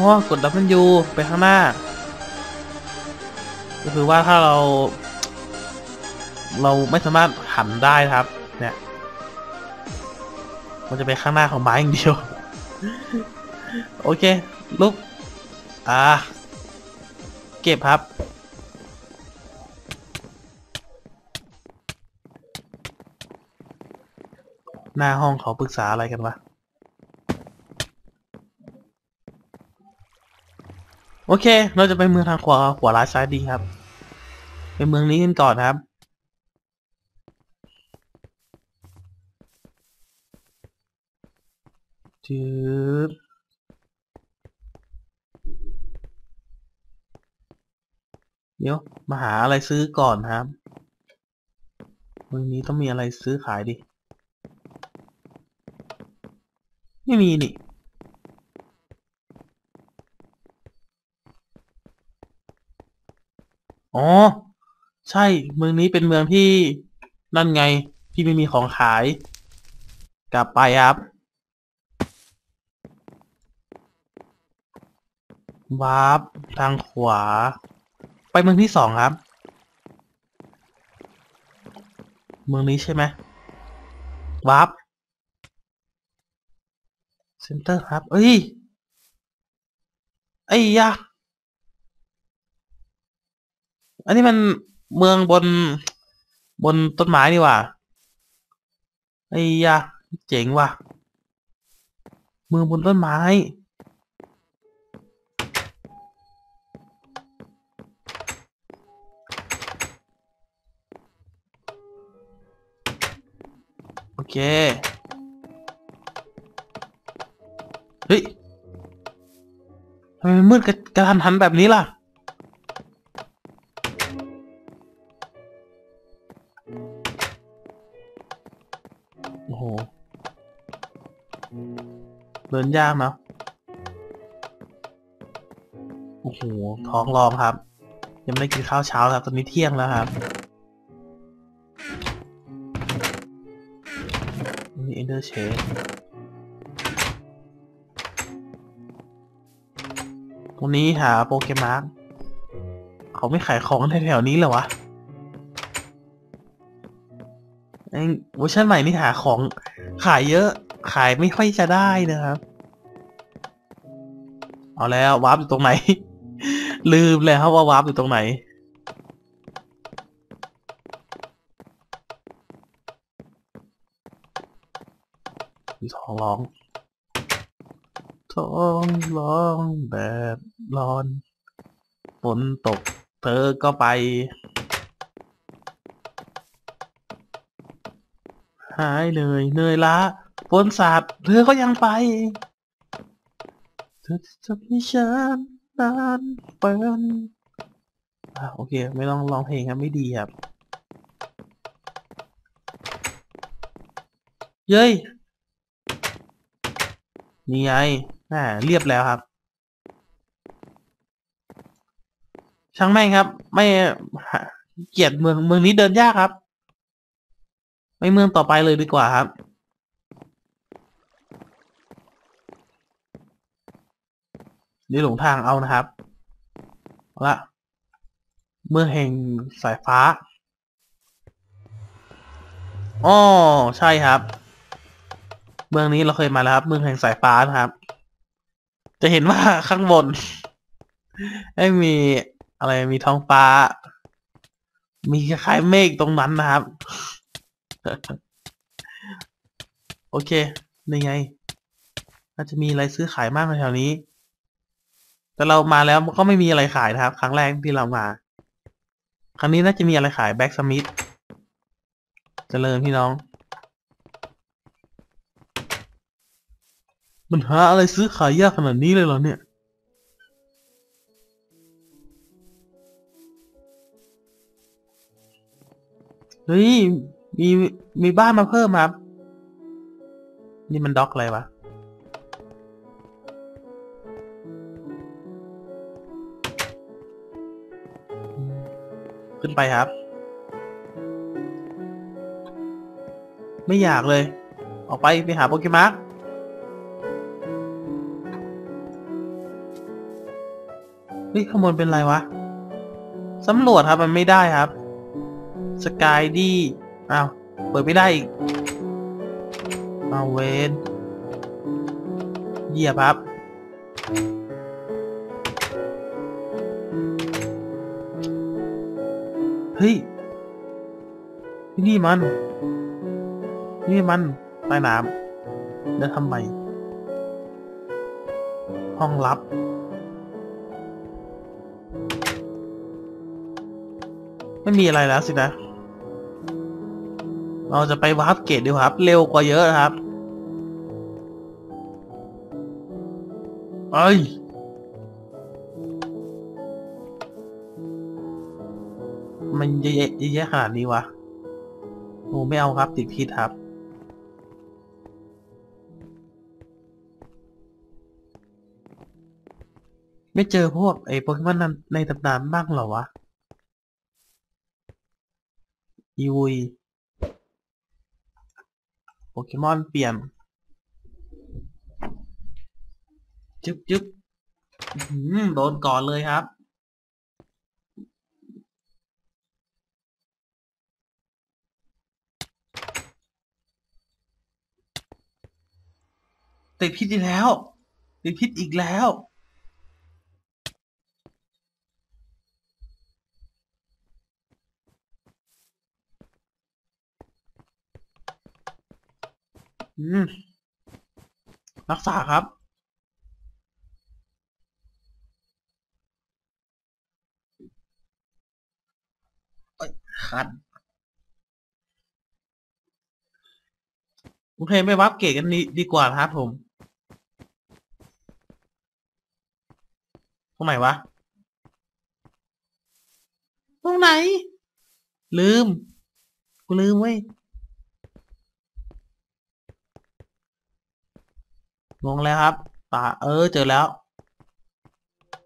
อ๋อกด W ไปข้างหน้า ก็คือว่าถ้าเรา เราไม่สามารถหันได้ครับ เนี่ย มันจะไปข้างหน้าของไม้อย่างเดียว โอเค ลุก อ่า เก็บครับหน้าห้องเขาปรึกษาอะไรกันวะ โอเค เราจะไปเมืองทางขวาขวาร้ายซ้ายดีครับ ไปเมืองนี้กันก่อนครับ จืบเดี๋ยว มาหาอะไรซื้อก่อนครับ เมืองนี้ต้องมีอะไรซื้อขายดิ ไม่มีนี่ อ๋อ ใช่ เมืองนี้เป็นเมืองที่นั่นไง ที่ไม่มีของขาย กลับไปครับ วาร์ปทางขวา ไปเมืองที่สองครับ เมืองนี้ใช่ไหมวาร์ปเซ็นเตอร์ครับ เอ้ยไอ้ยะ อันนี้มันเมืองบนบนต้นไม้นี่ว่าไอ้ยะเจ๋งว่ะ เมืองบนต้นไม้ โอเค เฮ้ยทำไมมืดกะกระทันหันแบบนี้ล่ะ เดินยากเนอะโอ้โหท้องร้องครับ ยังไม่ได้กินข้าวเช้าครับ ตอนนี้เที่ยงแล้วครับนี่ Ender Chest ตรงนี้หาโปเกมอนเขาไม่ขายของแถวๆนี้เหรอวะไอ้เวอร์ชันใหม่นี่หาของขายเยอะ ขายไม่ค่อยจะได้นะครับ เอาแล้ววาร์ปอยู่ตรงไหน ลืมแล้วว่าวาร์ปอยู่ตรงไหนมีท้องร้อง ท้องร้องแบบร้อนฝนตก เธอก็ไป หายเหนื่อยเหนื่อยล้า ฝนสาดเธอก็ยังไปเธอจะมีฉันนานเปินอะโอเค ไม่ต้องร้องเพลงครับไม่ดีครับ เย้ยนี่ไงน่าเรียบแล้วครับ ช่างแม่งครับ ไม่เกียดเมืองเมืองนี้เดินยากครับไปเมืองต่อไปเลยดีกว่าครับ นี่หลงทางเอานะครับเอาละเมืองแห่งสายฟ้าอ๋อใช่ครับ เมืองนี้เราเคยมาแล้วครับ เมืองแห่งสายฟ้านะครับ จะเห็นว่าข้างบนไม่มีอะไรมีท้องฟ้า มีคล้ายเมฆตรงนั้นนะครับ โอเคนี่ไงน่าจะมีอะไรซื้อขายมากในแถวนี้ แต่เรามาแล้วก็ไม่มีอะไรขายนะครับ ครั้งแรกที่เรามา ครั้งนี้น่าจะมีอะไรขายแบ็กสมิธเจริญพี่น้อง มันหาอะไรซื้อขายยากขนาดนี้เลยเหรอเนี่ยเฮ้ยมีมีบ้านมาเพิ่มครับ นี่มันด็อกอะไรวะ ขึ้นไปครับ ไม่อยากเลย ออกไปไปหาโปเกมอนเฮ้ยข้างบนเป็นไรวะ สำรวจครับมันไม่ได้ครับ สกายดีอ้าว เปิดไม่ได้อีกเอาเวนเหยียบครับ เฮ้ยนี่มัน นี่มันใต้น้ำแล้วทำไม ห้องลับ ไม่มีอะไรแล้วสินะ เราจะไปวาร์ปเกตดีกว่าครับ เร็วกว่าเยอะครับ เอ้ย มันเยอะแยะเยอะขนาดนี้วะโอ้ไม่เอาครับติดพิษครับ ไม่เจอพวกไอ้โปเกมอนนในตำนานบ้างเหรอวะยุยโปเกมอนเปลี่ยนจึ๊บจึ๊บโดนก่อนเลยครับ ติดพิษอีกแล้ว ติดพิษอีกแล้ว อืม รักษาครับเอ้ยคันโอเค ไม่วับเกตกันดีดีกว่านะครับผม ตรงไหนวะ ตรงไหน ลืม กูลืมเว้ยงงแล้วครับป่าเออ เจอแล้ว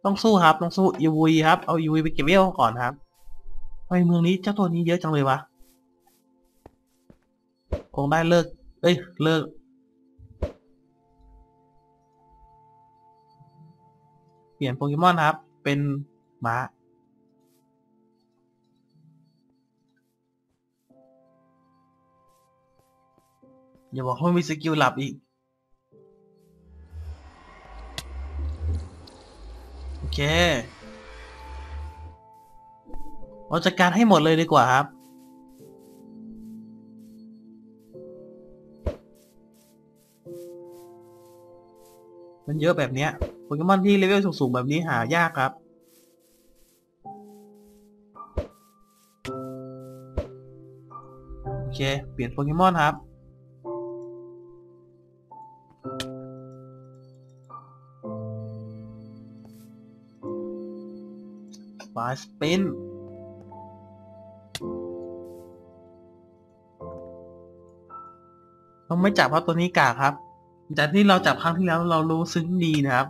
ต้องสู้ครับ ต้องสู้อีวีครับ เอาอีวีไปเก็บเวลก่อนครับทำไมเมืองนี้เจ้าตัวนี้เยอะจังเลยวะ คงได้เลิก เอ้ย เลิก ลี่ยนโปเกมอนครับ เป็นม้าอย่าบอกว่ามีสกิลหลับอีก โอเค เราจัดการให้หมดเลยดีกว่าครับมันเยอะแบบเนี้ย เกมอนที่เลเวลสูงๆแบบนี้หายากครับ โอเค เปลี่ยนโปเกมอนครับ ฟาสปินเราไม่จับเพราะตัวนี้กากครับจากที่เราจับครั้งที่แล้วเรารู้ซึ้งดีนะครับ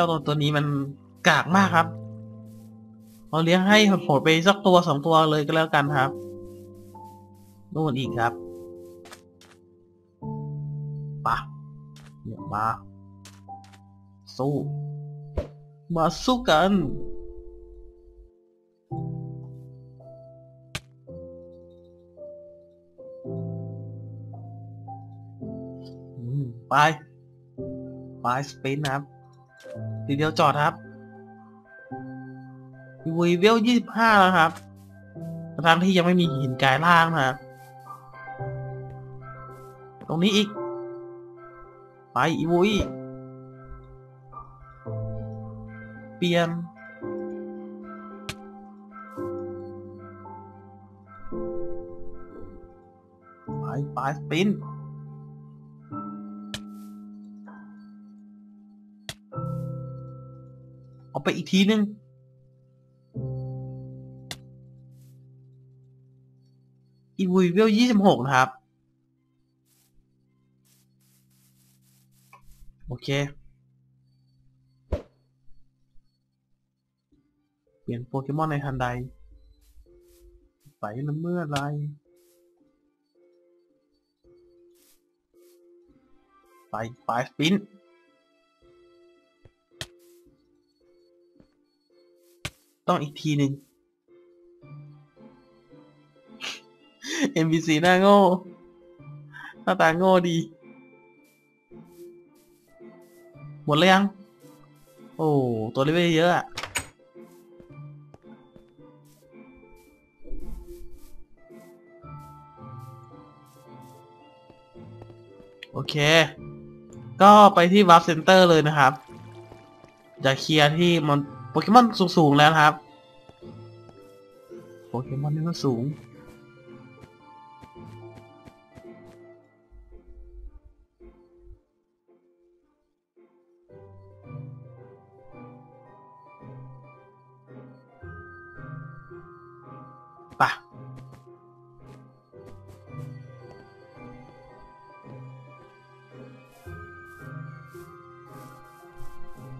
จ้าตัวตัวนี้มันกากมากครับเราเลี้ยงให้โหดๆไปสักตัวสองตัวเลยก็แล้วกันครับนู่นอีกครับปะเนี่ยมา สู้ มาสู้กันอืมไป ไปสเปนนะครับ ทีเดียวจอดครับวีเวลยี่สิบห้าแล้วครับทั้งที่ยังไม่มีหินกายล่างนะครับตรงนี้อีก ไปอีวุยเปลี่ยน ไปไปสปิน เอาไปอีกทีนึง อีวีเวลยี่สิบหกนะครับ โอเค เปลี่ยนโปเกมอนในทันใด ไปละเมื่อไรไปไปสปิน ต้องอีกทีหนึ่ง NPC หน้าโง่ หน้าตาโง่ดี หมดแล้วยัง โอ้ ตัวเลเวลเยอะอะโอเค ก็ไปที่ว a r p Center เลยนะครับ จะเคลียร์ที่มอน โปเกมอนสูงๆแล้วครับ โปเกมอนนี่ก็สูง ป่ะ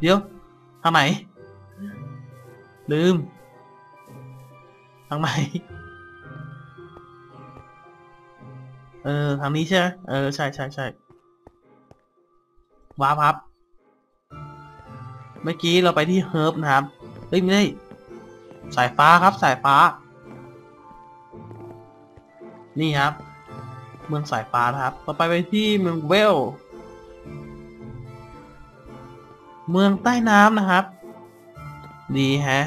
เดี๋ยวทางไหน ลืมทางไหนเออ ทางนี้ใช่ไหมเออ ใช่ใช่ใช่ว้าพับ เมื่อกี้เราไปที่เฮิร์บนะครับ เฮ้ย ไม่ได้ สายฟ้าครับ สายฟ้า นี่ครับ เมืองสายฟ้านะครับ ต่อไปไปที่เมืองเวล เมืองใต้น้ำนะครับ ดีแฮะ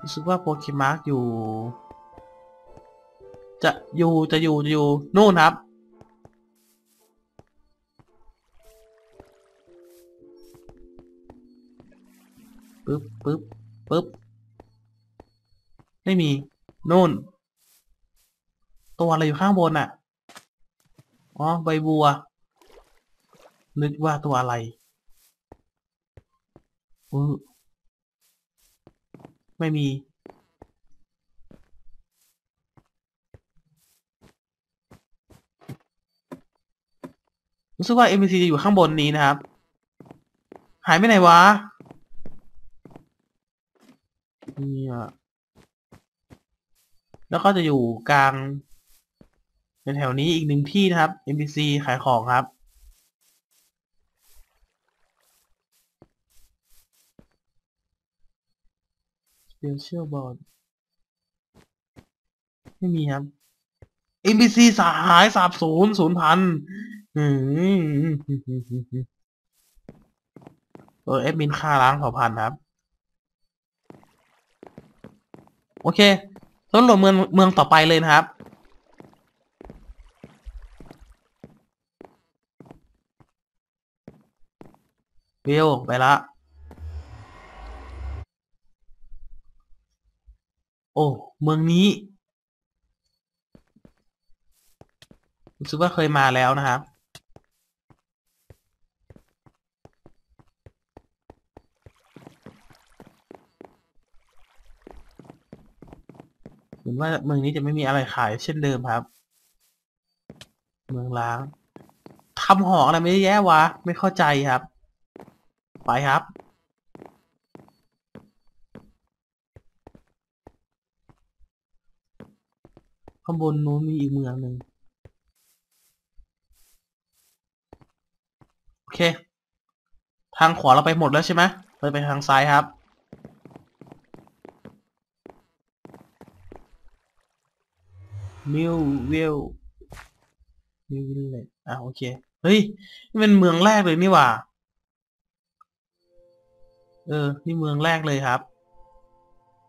รู้สึกว่าโปเกมาร์กอยู่ จะอยู่จะอยู่จะอยู่นู่นครับ ปึ๊บปึ๊บปึ๊บ ไม่มีนู่น ตัวอะไรอยู่ข้างบนอะ อ๋อ ใบบัว นึกว่าตัวอะไรอือ ไม่มี รู้สึกว่า NPC จะอยู่ข้างบนนี้นะครับ หายไปไหนวะนี่อะแล้วก็จะอยู่กลางในแถวนี้อีกหนึ่งที่นะครับ NPC ขายของครับ Special Board ไม่มีครับ NPC สหายสาบศูนย์ศูนย์พันเออเอฟมินฆ่าล้างเผ่าพันธุ์ครับ โอเคต้นหลวงเมืองเมืองต่อไปเลยนะครับ วิวไปละ โอ้เมืองนี้รู้สึกว่าเคยมาแล้วนะครับ เหมือนว่าเมืองนี้จะไม่มีอะไรขายเช่นเดิมครับ เมืองล้างทำหอกอะไรไม่แย่วะ ไม่เข้าใจครับ ไปครับ ข้างบนนู้นมีอีกเมืองหนึ่งโอเค ทางขวาเราไปหมดแล้วใช่ไหมเราไปทางซ้ายครับ มิววิลมิววิลเลยอะโอเค เฮ้ย นี่เป็นเมืองแรกเลยนี่หว่า เออ นี่เมืองแรกเลยครับ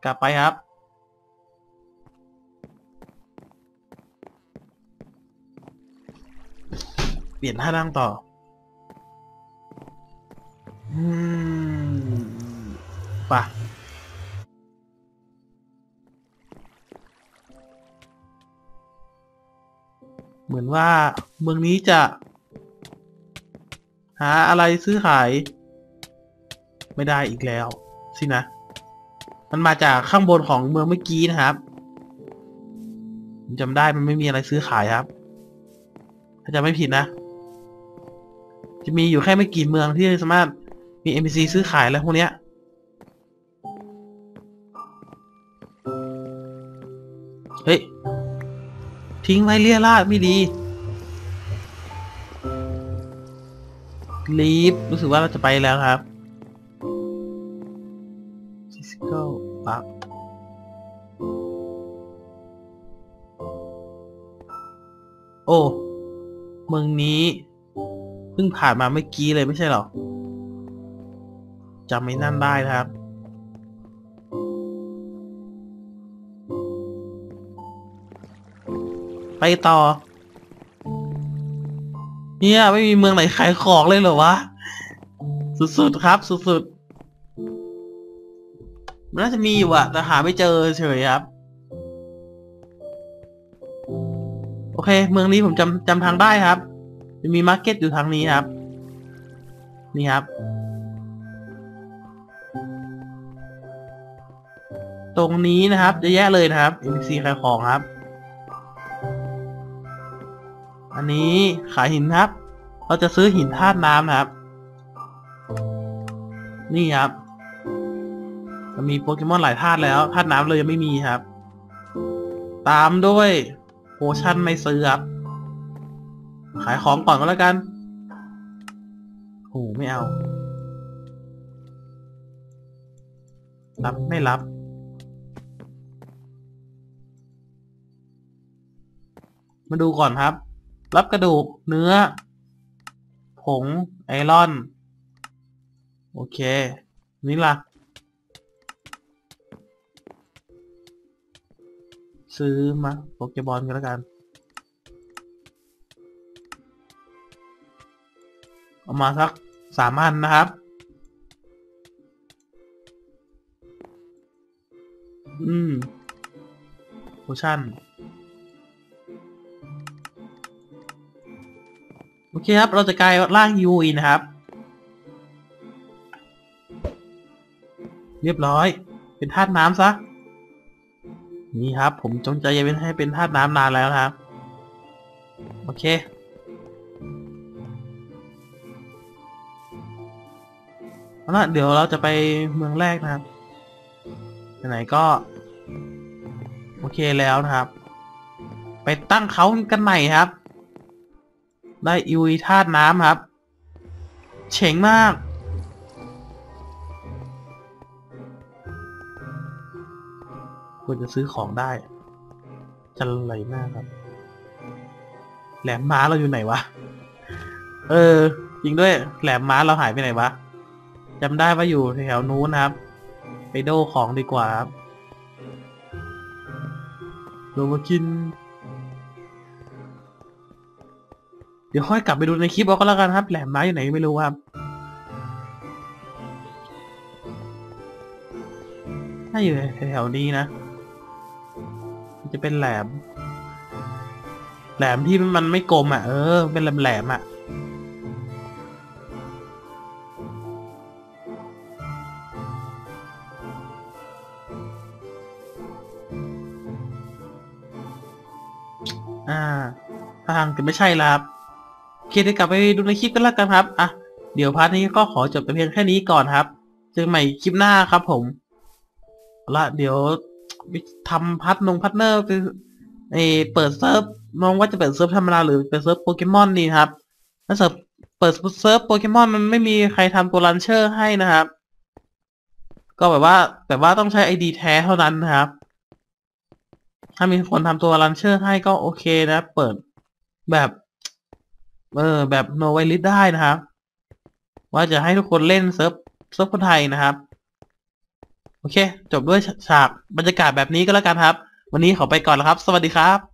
กลับไปครับ เปลี่ยนท่านั่งต่อ อืมป่ะเหมือนว่าเมืองนี้จะ หาอะไรซื้อขาย ไม่ได้อีกแล้ว สินะ มันมาจากข้างบนของเมืองเมื่อกี้นะครับจำได้มันไม่มีอะไรซื้อขายครับ ถ้าจะไม่ผิดนะ จะมีอยู่แค่ไม่กี่เมืองที่สามารถมี NPC ซื้อขายแล้วพวกเนี้ยเฮ้ย ทิ้งไว้เลี่ยราดไม่ดีลีฟรู้สึกว่าเราจะไปแล้วครับ physical park โอ้ เมืองนี้ พิ่งผ่านมาเมื่อกี้เลยไม่ใช่หรอจำไม่นั่นได้นะครับ ไปต่อ เนี่ย ไม่มีเมืองไหนขายของเลยเหรอวะ สุดๆครับ สุดๆ มันน่าจะมีอยู่อะแต่หาไม่เจอเฉยครับ โอเค เมืองนี้ผมจำจำทางได้ครับ จะมีมาร์เก็ตอยู่ทางนี้ครับ นี่ครับ ตรงนี้นะครับ จะแยะเลยนะครับ NPC ขายของครับ อันนี้ขายหินครับ เราจะซื้อหินธาตุน้ำนะครับ นี่ครับมันมีโปเกมอนหลายธาตุแล้วธาตุน้ำเลยยังไม่มีครับ ตามด้วยโพชั่นไม่ซื้อครับ ขายของก่อนก็แล้วกันโอ้ไม่เอา รับไม่รับ มาดูก่อนครับ รับกระดูกเนื้อ ผง ไอรอน โอเค นี่ล่ะ ซื้อมาโปเกบอลกันแล้วกัน เอามาสักสามอันนะครับ อืมโพชั่น โอเคครับ เราจะกลายร่างยูอีนะครับ เรียบร้อย เป็นธาตุน้ำซะ นี่ครับ ผมจงใจจะเป็นให้เป็นธาตุน้ำนานแล้วนะครับ โอเค เอาละเดี๋ยวเราจะไปเมืองแรกนะครับไหนก็ โอเคแล้วนะครับ ไปตั้งเขากันใหม่ครับ ได้อิวธาตุน้ำครับ เฉ่งมาก ควรจะซื้อของได้ จะไหลมากครับ แหลมม้าเราอยู่ไหนวะ เออ จริงด้วย แหลมม้าเราหายไปไหนวะ จำได้ว่าอยู่แถวนู้นนะครับ ไปโดของดีกว่าครับเรามากิน เดี๋ยวค่อยกลับไปดูในคลิปเอาก็แล้วกันครับ แหลมม้าอยู่ไหนไม่รู้ครับถ้าอยู่แถวนี้นะ จะเป็นแหลม แหลมที่มันไม่กลมอะ เออ เป็นแหลมๆอะอ่า จะไม่ใช่แล้วครับโอเคเดี๋ยวกลับไปดูในคลิปกันแล้วกันครับอะเดี๋ยวพาร์ทนี้ก็ขอจบแต่เพียงแค่นี้ก่อนครับ เจอกันใหม่คลิปหน้าครับผมละเดี๋ยวทำพัทนงพัทเนอร์ไปเปิดเซิร์ฟมองว่าจะเปิดเซิร์ฟธรรมดาหรือเปิดเซิร์ฟโปเกมอนดีครับถ้าเซิร์ฟเปิดเซิร์ฟโปเกมอนมันไม่มีใครทำตัวลันเชอร์ให้นะครับ ก็แบบว่าแต่ว่าต้องใช้ไอดีแท้เท่านั้นนะครับ ถ้ามีคนทำตัวลันเชอร์ให้ก็โอเคนะ เปิด แบบเออแบบโนไวลิสได้นะครับ ว่าจะให้ทุกคนเล่นเซิร์ฟเซิร์ฟคนไทยนะครับ โอเค จบด้วยฉากบรรยากาศแบบนี้ก็แล้วกันครับ วันนี้ขอไปก่อนแล้วครับ สวัสดีครับ